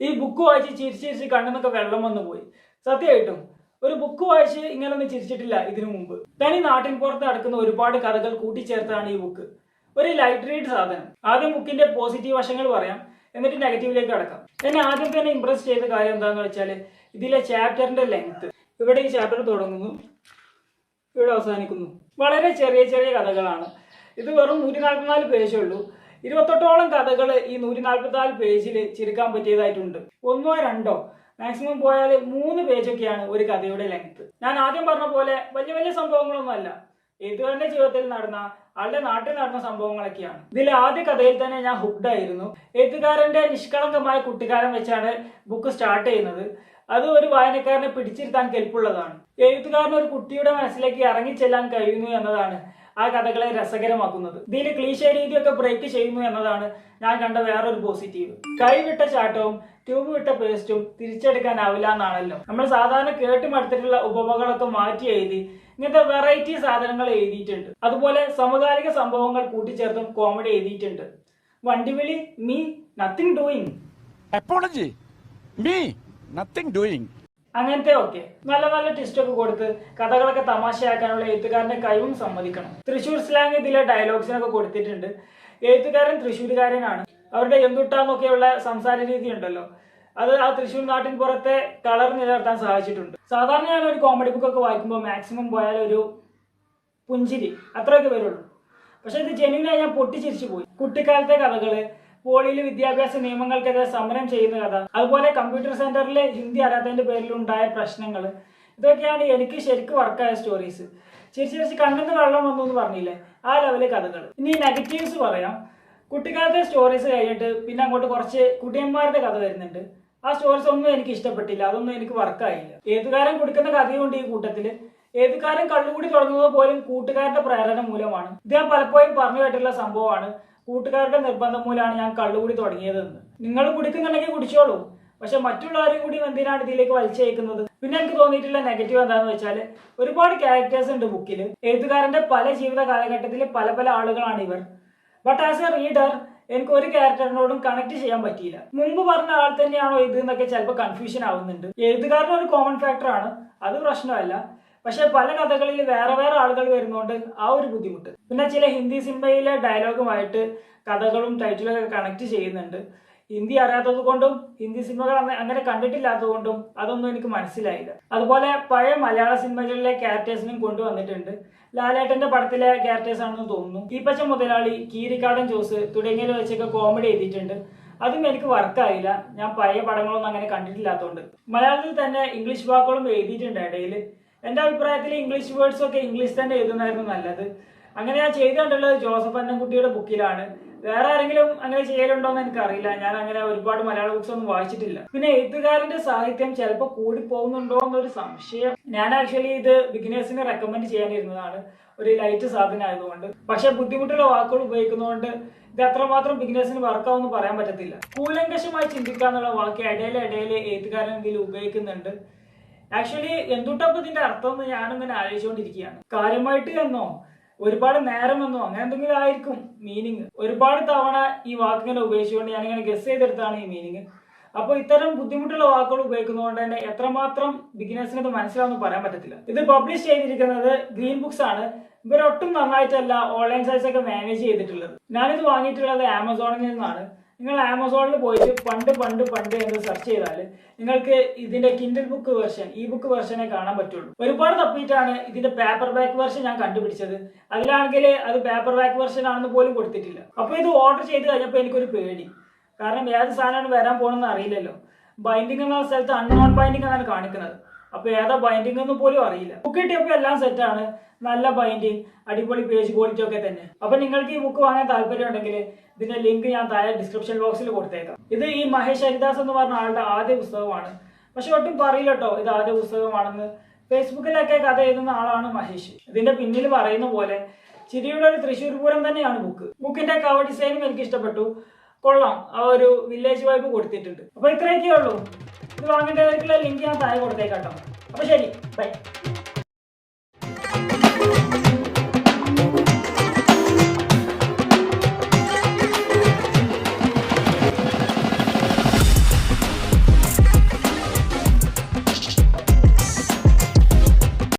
ഈ ബുക്ക് വായിച്ച് ചിരിച്ച് ചിരിച്ച് കണ്ണെന്നൊക്കെ വെള്ളം വന്നു പോയി. സത്യമായിട്ടും ഒരു ബുക്ക് വായിച്ച് ഇങ്ങനൊന്നും ചിരിച്ചിട്ടില്ല ഇതിനു മുമ്പ്. തനി നാട്ടിൻ പുറത്ത് നടക്കുന്ന ഒരുപാട് കഥകൾ കൂട്ടിച്ചേർത്താണ് ഈ ബുക്ക് ഒരു ലൈറ്റ് റീഡ് സാധനം. ആദ്യം ബുക്കിന്റെ പോസിറ്റീവ് വശങ്ങൾ പറയാം എന്നിട്ട് നെഗറ്റീവിലേക്ക് കടക്കാം. എന്നെ ആദ്യം തന്നെ ഇംപ്രസ് ചെയ്ത കാര്യം എന്താണെന്ന് വെച്ചാൽ ഇതിലെ ചാപ്റ്ററിന്റെ ലെങ്ത് ഇവിടെ ഈ ചാപ്റ്റർ തുടങ്ങുന്നു. ഇവിടെ അവസാനിക്കുന്നു. വളരെ ചെറിയ ചെറിയ കഥകളാണ്. ഇത് വെറും നൂറ്റി നാൽപ്പത്തിനാല് പേജേ ഉള്ളൂ. ഇരുപത്തെട്ടോളം കഥകൾ ഈ നൂറ്റി നാൽപ്പത്തിനാല് പേജിൽ ചുരുക്കാൻ പറ്റിയതായിട്ടുണ്ട്. ഒന്നോ രണ്ടോ മാക്സിമം പോയാൽ മൂന്ന് പേജൊക്കെയാണ് ഒരു കഥയുടെ ലെങ്ത് ഞാൻ ആദ്യം പറഞ്ഞ പോലെ വലിയ വലിയ സംഭവങ്ങളൊന്നും അല്ല. ജീവിതത്തിൽ നടന്ന ആളുടെ നാട്ടിൽ നടന്ന സംഭവങ്ങളൊക്കെയാണ്. ഇതിൽ ആദ്യ കഥയിൽ തന്നെ ഞാൻ ഹുക്ഡ് ആയിരുന്നു. എഴുത്തുകാരന്റെ നിഷ്കളങ്കമായ കുട്ടിക്കാലം വെച്ചാണ് ബുക്ക് സ്റ്റാർട്ട് ചെയ്യുന്നത്. അത് ഒരു വായനക്കാരനെ പിടിച്ചിരുത്താൻ കെൽപ്പുള്ളതാണ്. എഴുത്തുകാരന് ഒരു കുട്ടിയുടെ മനസ്സിലേക്ക് ഇറങ്ങിച്ചെല്ലാൻ കഴിയുന്നു എന്നതാണ് ആ കഥകളെ രസകരമാക്കുന്നത്. ഇതിൽ ക്ലീശ രീതിയൊക്കെ ബ്രേക്ക് ചെയ്യുന്നു എന്നതാണ് ഞാൻ കണ്ട വേറൊരു പോസിറ്റീവ് കൈവിട്ട ചാട്ടവും ട്യൂബ് വിട്ട പേസ്റ്റും തിരിച്ചെടുക്കാനാവില്ല എന്നാണല്ലോ. നമ്മൾ സാധാരണ കേട്ട് മടുത്തിട്ടുള്ള ഉപമകളൊക്കെ മാറ്റി എഴുതി ഇങ്ങനത്തെ വെറൈറ്റി സാധനങ്ങൾ എഴുതിയിട്ടുണ്ട്. അതുപോലെ സമകാലിക സംഭവങ്ങൾ കൂട്ടിച്ചേർത്തും കോമഡി എഴുതിയിട്ടുണ്ട്. വണ്ടിവിളി me nothing doing? Me nothing doing. അങ്ങനത്തെ ഒക്കെ നല്ല നല്ല ടിസ്റ്റ് ഒക്കെ കൊടുത്ത് കഥകളൊക്കെ തമാശയാക്കാനുള്ള എഴുത്തുകാരന്റെ കഴിവും സമ്മതിക്കണം. തൃശ്ശൂർ സ്ലാങ് ഇതിലെ ഡയലോഗ്സിനൊക്കെ കൊടുത്തിട്ടുണ്ട്. എഴുത്തുകാരൻ തൃശ്ശൂരുകാരനാണ്. അവരുടെ എന്തുട്ടാന്നൊക്കെയുള്ള സംസാര രീതി ഉണ്ടല്ലോ. അത് ആ തൃശ്ശൂർ നാട്ടിൻ പുറത്തെ കളർ നിലനിർത്താൻ സഹായിച്ചിട്ടുണ്ട്. സാധാരണ ഞാൻ ഒരു കോമഡി ബുക്ക് ഒക്കെ വായിക്കുമ്പോൾ മാക്സിമം പോയാൽ ഒരു പുഞ്ചിരി. അത്രയൊക്കെ വരുള്ളൂ. പക്ഷെ ഇത് ജനുവിനായി ഞാൻ പൊട്ടിച്ചിരിച്ചു പോയി. കുട്ടിക്കാലത്തെ കഥകൾ പോളിയിൽ വിദ്യാഭ്യാസ നിയമങ്ങൾക്കെതിരെ സമരം ചെയ്യുന്ന കഥ. അതുപോലെ കമ്പ്യൂട്ടർ സെന്ററിലെ ഹിന്ദി അറിയാത്തതിന്റെ പേരിൽ ഉണ്ടായ പ്രശ്നങ്ങൾ ഇതൊക്കെയാണ് എനിക്ക് ശരിക്കും വർക്കായ സ്റ്റോറീസ് ചിരിച്ച് ചിരിച്ച് കണ്ണിന്ന് വെള്ളം വന്നു എന്ന് പറഞ്ഞില്ലേ? ആ ലെവലിൽ കഥകൾ ഇനി നെഗറ്റീവ്സ് പറയാം. കുട്ടിക്കാലത്തെ സ്റ്റോറീസ് കഴിഞ്ഞിട്ട് പിന്നെ അങ്ങോട്ട് കുറച്ച് കുട്ടിയന്മാരുടെ കഥ വരുന്നുണ്ട്. ആ സ്റ്റോറീസ് ഒന്നും എനിക്ക് ഇഷ്ടപ്പെട്ടില്ല. അതൊന്നും എനിക്ക് വർക്കായില്ല ഏതുകാരം കുടിക്കുന്ന കഥയുണ്ട് ഈ കൂട്ടത്തിൽ. ഏതുകാരൻ കള്ളുകൂടി തുടങ്ങുന്നത് പോലും കൂട്ടുകാരുടെ പ്രേരണ മൂലമാണ്. ഇത് ഞാൻ പലപ്പോഴും പറഞ്ഞു കേട്ടിട്ടുള്ള സംഭവമാണ്. കൂട്ടുകാരുടെ നിർബന്ധം മൂലമാണ് ഞാൻ കള്ളുകൂടി തുടങ്ങിയതെന്ന്. നിങ്ങൾ കുടിക്കുന്നുണ്ടെങ്കിൽ കുടിച്ചോളൂ. പക്ഷെ മറ്റുള്ളവരെയും കൂടി എന്തിനാണ് ഇതിലേക്ക് വലിച്ചയക്കുന്നത്? പിന്നെ എനിക്ക് തോന്നിയിട്ടുള്ള നെഗറ്റീവ് എന്താണെന്ന് വെച്ചാൽ ഒരുപാട് ക്യാരക്ടേഴ്സ് ഉണ്ട് ബുക്കിൽ എഴുത്തുകാരന്റെ പല ജീവിത കാലഘട്ടത്തിൽ പല പല ആളുകളാണ് ഇവർ. ബട്ട് ആസ് എ റീഡർ എനിക്ക് ഒരു ക്യാരക്ടറിനോടും കണക്ട് ചെയ്യാൻ പറ്റിയില്ല. മുമ്പ് പറഞ്ഞ ആൾ തന്നെയാണോ ഇത് എന്നൊക്കെ ചിലപ്പോൾ കൺഫ്യൂഷൻ ആവുന്നുണ്ട്. എഴുതുകാരൻ ഒരു കോമൺ ഫാക്ടറാണ് അത് പ്രശ്നമല്ല. പക്ഷെ പല കഥകളിൽ വേറെ വേറെ ആളുകൾ വരുന്നതുകൊണ്ട് ആ ഒരു ബുദ്ധിമുട്ട്. പിന്നെ ചില ഹിന്ദി സിനിമയിലെ ഡയലോഗുമായിട്ട് കഥകളും ടൈറ്റിലൊക്കെ കണക്ട് ചെയ്യുന്നുണ്ട്. ഹിന്ദി അറിയാത്തത് കൊണ്ടും ഹിന്ദി സിനിമകൾ അങ്ങനെ കണ്ടിട്ടില്ലാത്തത് കൊണ്ടും അതൊന്നും എനിക്ക് മനസ്സിലായില്ല. അതുപോലെ പഴയ മലയാള സിനിമകളിലെ ക്യാരക്ടേഴ്സിനും കൊണ്ടുവന്നിട്ടുണ്ട് ലാലേട്ടന്റെ പടത്തിലെ ക്യാരക്ടേഴ്സ് ആണെന്ന് തോന്നുന്നു. ഈപ്പച്ച മുതലാളി കീരിക്കാടൻ ജോസ് തുടങ്ങിയവ വെച്ചൊക്കെ കോമഡി എഴുതിയിട്ടുണ്ട്. അതും എനിക്ക് വർക്കായില്ല. ഞാൻ പഴയ പടങ്ങളൊന്നും അങ്ങനെ കണ്ടിട്ടില്ലാത്തതുകൊണ്ട്. മലയാളത്തിൽ തന്നെ ഇംഗ്ലീഷ് വാക്കുകളും എഴുതിയിട്ടുണ്ട് ഇടയിൽ എന്റെ അഭിപ്രായത്തിൽ ഇംഗ്ലീഷ് വേർഡ്സ് ഒക്കെ ഇംഗ്ലീഷ് തന്നെ എഴുതുന്നതായിരുന്നു നല്ലത്. അങ്ങനെ ഞാൻ ചെയ്തിട്ടുള്ളത് ജോസഫ് അന്നൻകുട്ടിയുടെ ബുക്കിലാണ്. വേറെ ആരെങ്കിലും അങ്ങനെ ചെയ്യലുണ്ടോ എന്ന് എനിക്കറിയില്ല. ഞാൻ അങ്ങനെ ഒരുപാട് മലയാള ബുക്സ് ഒന്നും വായിച്ചിട്ടില്ല. പിന്നെ എഴുത്തുകാരന്റെ സാഹിത്യം ചിലപ്പോൾ കൂടി പോകുന്നുണ്ടോ എന്നൊരു സംശയം. ഞാൻ ആക്ച്വലി ഇത് ബിഗിനേഴ്സിന് റെക്കമെൻഡ് ചെയ്യാനിരുന്നതാണ്. ഒരു ലൈറ്റ് സാധനം ആയതുകൊണ്ട് പക്ഷെ ബുദ്ധിമുട്ടുള്ള വാക്കുകൾ ഉപയോഗിക്കുന്നതുകൊണ്ട് ഇത് അത്രമാത്രം ബിഗിനേഴ്സിന് വർക്കാവെന്ന് പറയാൻ പറ്റത്തില്ല. കൂലങ്കശമായി ചിന്തിക്കാന്നുള്ള വാക്ക് ഇടയിലെ ഇടയിൽ എഴുത്തുകാരൻ ഇതിൽ ഉപയോഗിക്കുന്നുണ്ട്. ആക്ച്വലി എന്തുട്ടപ്പോ ഇതിന്റെ അർത്ഥം എന്ന് ഞാനിങ്ങനെ ആലോചിച്ചുകൊണ്ടിരിക്കുകയാണ്. കാര്യമായിട്ട് എന്നോ ഒരുപാട് നേരം എന്നോ അങ്ങനെ എന്തെങ്കിലും ആയിരിക്കും മീനിങ് ഒരുപാട് തവണ ഈ വാക്കിങ്ങനെ ഉപയോഗിച്ചുകൊണ്ട് ഞാനിങ്ങനെ ഗസ് ചെയ്തെടുത്താണ് ഈ മീനിങ് അപ്പോൾ ഇത്തരം ബുദ്ധിമുട്ടുള്ള വാക്കുകൾ ഉപയോഗിക്കുന്നതുകൊണ്ട് തന്നെ എത്രമാത്രം ബിഗിനേഴ്സിന് ഇത് മനസ്സിലാവുമെന്ന് പറയാൻ പറ്റത്തില്ല. ഇത് പബ്ലിഷ് ചെയ്തിരിക്കുന്നത് ഗ്രീൻ ബുക്സ് ആണ്. ഇവരൊട്ടും നന്നായിട്ടല്ല ഓൺലൈൻ സൈസ് ഒക്കെ മാനേജ് ചെയ്തിട്ടുള്ളത്. ഞാനിത് വാങ്ങിയിട്ടുള്ളത് ആമസോണിൽ നിന്നാണ്. നിങ്ങൾ ആമസോണിൽ പോയിട്ട് പണ്ട് പണ്ട് പണ്ട് എന്ന് സെർച്ച് ചെയ്താൽ നിങ്ങൾക്ക് ഇതിന്റെ കിൻഡിൽ ബുക്ക് വെർഷൻ ഈ ബുക്ക് വെർഷനെ കാണാൻ പറ്റുള്ളൂ. ഒരുപാട് തപ്പിയിട്ടാണ് ഇതിന്റെ പേപ്പർ ബാക്ക് വെർഷൻ ഞാൻ കണ്ടുപിടിച്ചത്. അതിലാണെങ്കിൽ അത് പേപ്പർ ബാക്ക് വെർഷൻ ആണെന്ന് പോലും കൊടുത്തിട്ടില്ല. അപ്പോൾ ഇത് ഓർഡർ ചെയ്ത് കഴിഞ്ഞപ്പോൾ എനിക്കൊരു പേടി. കാരണം ഏത് സാധനമാണ് വരാൻ പോകണമെന്ന് അറിയില്ലല്ലോ. ബൈൻഡിങ് എന്ന സ്ഥലത്ത് അൺനോൺ ബൈൻഡിങ് എന്നാണ് കാണിക്കുന്നത്. അപ്പൊ ഏതാ ബൈൻഡിങ് എന്ന് പോലും അറിയില്ല. ബുക്ക് കിട്ടിയപ്പോൾ എല്ലാം സെറ്റാണ് നല്ല ബൈൻഡിങ് അടിപൊളി പേജ് ക്വാളിറ്റി ഒക്കെ തന്നെ. അപ്പൊ നിങ്ങൾക്ക് ഈ ബുക്ക് വാങ്ങാൻ താല്പര്യം ഉണ്ടെങ്കിൽ ഇതിന്റെ ലിങ്ക് ഞാൻ താഴെ ഡിസ്ക്രിപ്ഷൻ ബോക്സിൽ കൊടുത്തേക്കാം. ഇത് ഈ മഹേഷ് ഹരിദാസ് എന്ന് പറഞ്ഞ ആളുടെ ആദ്യ പുസ്തകമാണ്. പക്ഷെ ഒട്ടും പറയില്ല കേട്ടോ ഇത് ആദ്യ പുസ്തകമാണെന്ന്. ഫേസ്ബുക്കിലൊക്കെ കഥ എഴുതുന്ന ആളാണ് മഹേഷ്. ഇതിന്റെ പിന്നിൽ പറയുന്ന പോലെ ചിരിയുടെ ഒരു തൃശ്ശൂർ പൂരം തന്നെയാണ് ബുക്ക്. ബുക്കിന്റെ കവർ ഡിസൈനും എനിക്ക് ഇഷ്ടപ്പെട്ടു കൊള്ളാം. ആ ഒരു വില്ലേജ് വൈബ് കൊടുത്തിട്ടുണ്ട്. അപ്പൊ ഇത്രയൊക്കെ ഉള്ളൂ. ഇത് വാങ്ങേണ്ടവർക്കുള്ള ലിങ്ക് ഞാൻ താഴെ കൊടുത്തേക്കാട്ടോ അപ്പൊ ശരി. ബൈ